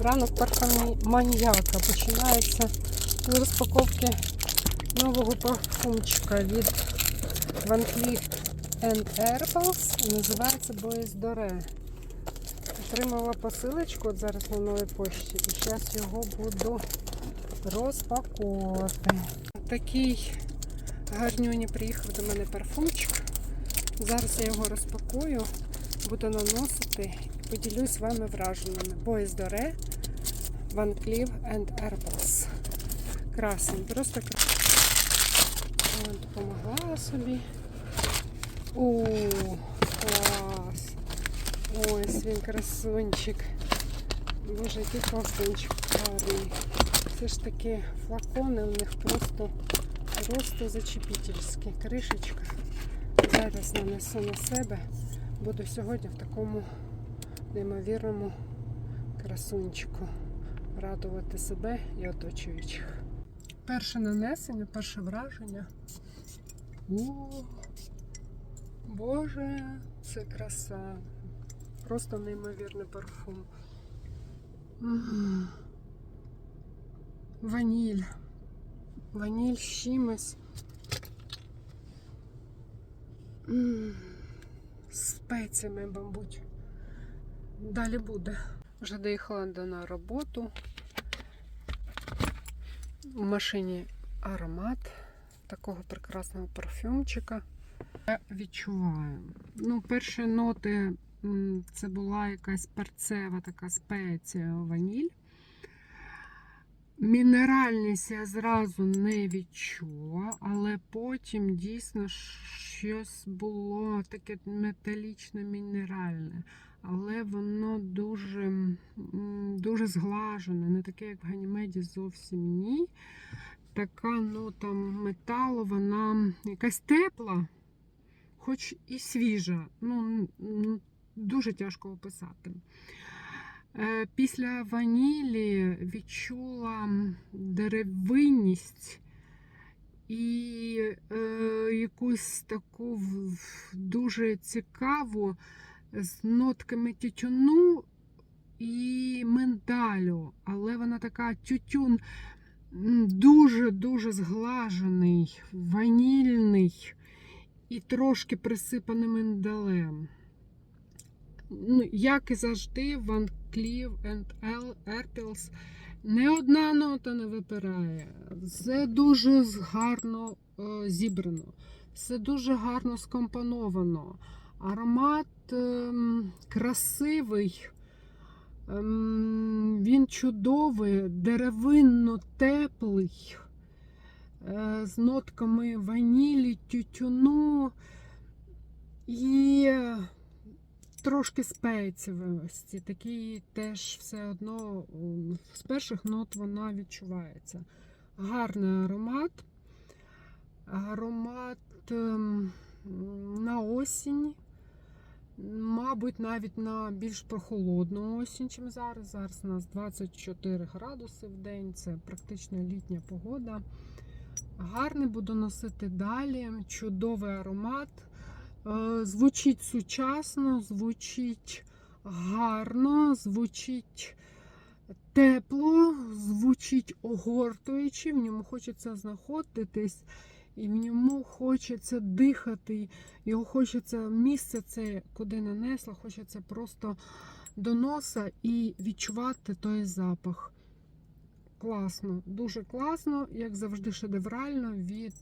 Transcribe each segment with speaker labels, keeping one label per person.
Speaker 1: Ранок парфуманіяка починається з розпаковки нового парфумчика від Van Cleef Herbals. Називається Boys Dore. Отримала посилочку зараз на новій пошті і зараз його буду розпаковувати. Такий гарнюні приїхав до мене парфумчик. Зараз я його розпакую, буду наносити поділюсь з вами враженнями. Boys Dore Van Cleef Herbals. Красень, просто красень. Допомогла собі. О, клас! Ось він красунчик. Боже, який флакончик гарний. Все ж таки флакони у них просто, просто зачепительські. Кришечка. Зараз нанесу на себе. Буду сьогодні в такому неймовірному красунчику радувати себе і оточуючих. Перше нанесення, перше враження. О, Боже, це краса. Просто неймовірний парфум. Ваніль. Ваніль з чимось. Спеціями, мабуть. Далі буде. Вже доїхала до на роботу. В машині аромат такого прекрасного парфюмчика. Я відчуваю. Ну, перші ноти це була якась перцева така спеція ваніль. Мінеральність я зразу не відчула, але потім дійсно щось було таке металічно мінеральне. Але воно дуже, дуже зглажене, не таке, як в Ганімеді, зовсім ні. Така нота металу, вона якась тепла, хоч і свіжа. Ну, дуже тяжко описати. Е, Після ванілі відчула деревинність і е, якусь таку в- в- дуже цікаву з нотками тютюну і миндалю, але вона така тютюн дуже-дуже зглажений, ванільний і трошки присипаний миндалем. Ну, як і завжди, Van Cleef and Arpels не одна нота не випирає. Все дуже гарно е, зібрано, все дуже гарно скомпоновано. Аромат ем, красивий, ем, він чудовий, деревинно теплий, е, з нотками ванілі, тютюну і трошки спецієвості. Такий теж все одно з перших нот вона відчувається. Гарний аромат. Аромат ем, на осінь. Мабуть, навіть на більш прохолодну осінь, ніж зараз. Зараз у нас 24 градуси в день, це практично літня погода. Гарний буду носити далі. Чудовий аромат. Е, Звучить сучасно, звучить гарно, звучить тепло, звучить огортуючи, в ньому хочеться знаходитись, і в ньому хочеться дихати, його хочеться місце це, куди нанесла, хочеться просто до носа і відчувати той запах. Класно, дуже класно, як завжди, шедеврально від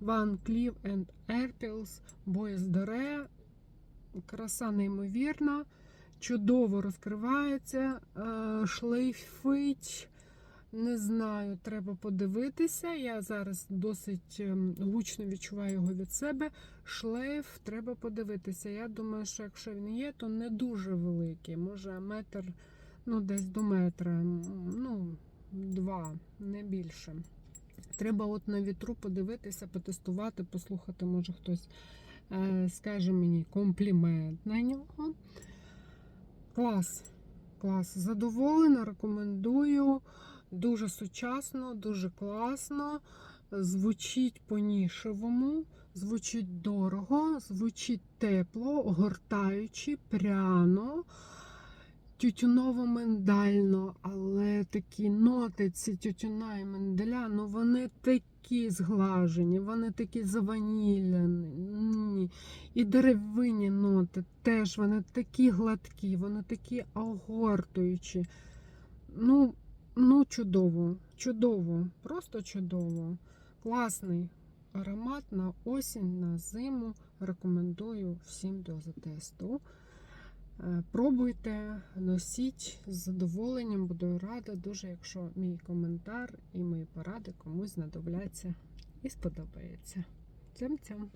Speaker 1: Van Cleef Arpels Boys Dore. Краса неймовірна, чудово розкривається, е, шлейфить. Не знаю, треба подивитися. Я зараз досить ем, гучно відчуваю його від себе. Шлейф треба подивитися. Я думаю, що якщо він є, то не дуже великий. Може метр, ну десь до метра. Ну, два, не більше. Треба от на вітру подивитися, потестувати, послухати, може хтось е, скаже мені комплімент на нього. Клас. Клас. Задоволена, рекомендую. Дуже сучасно, дуже класно. Звучить по-нішевому, звучить дорого, звучить тепло, огортаючи, пряно. Тютюново-миндально, але такі ноти, ці тютюна і миндаля, ну вони такі зглажені, вони такі заванілені. І деревинні ноти теж вони такі гладкі, вони такі огортуючі. Ну, ну чудово, чудово, просто чудово. Класний аромат на осінь, на зиму. Рекомендую всім до затесту. Е, Пробуйте, носіть з задоволенням, буду рада дуже, якщо мій коментар і мої поради комусь знадобляться і сподобається. Цям-цям!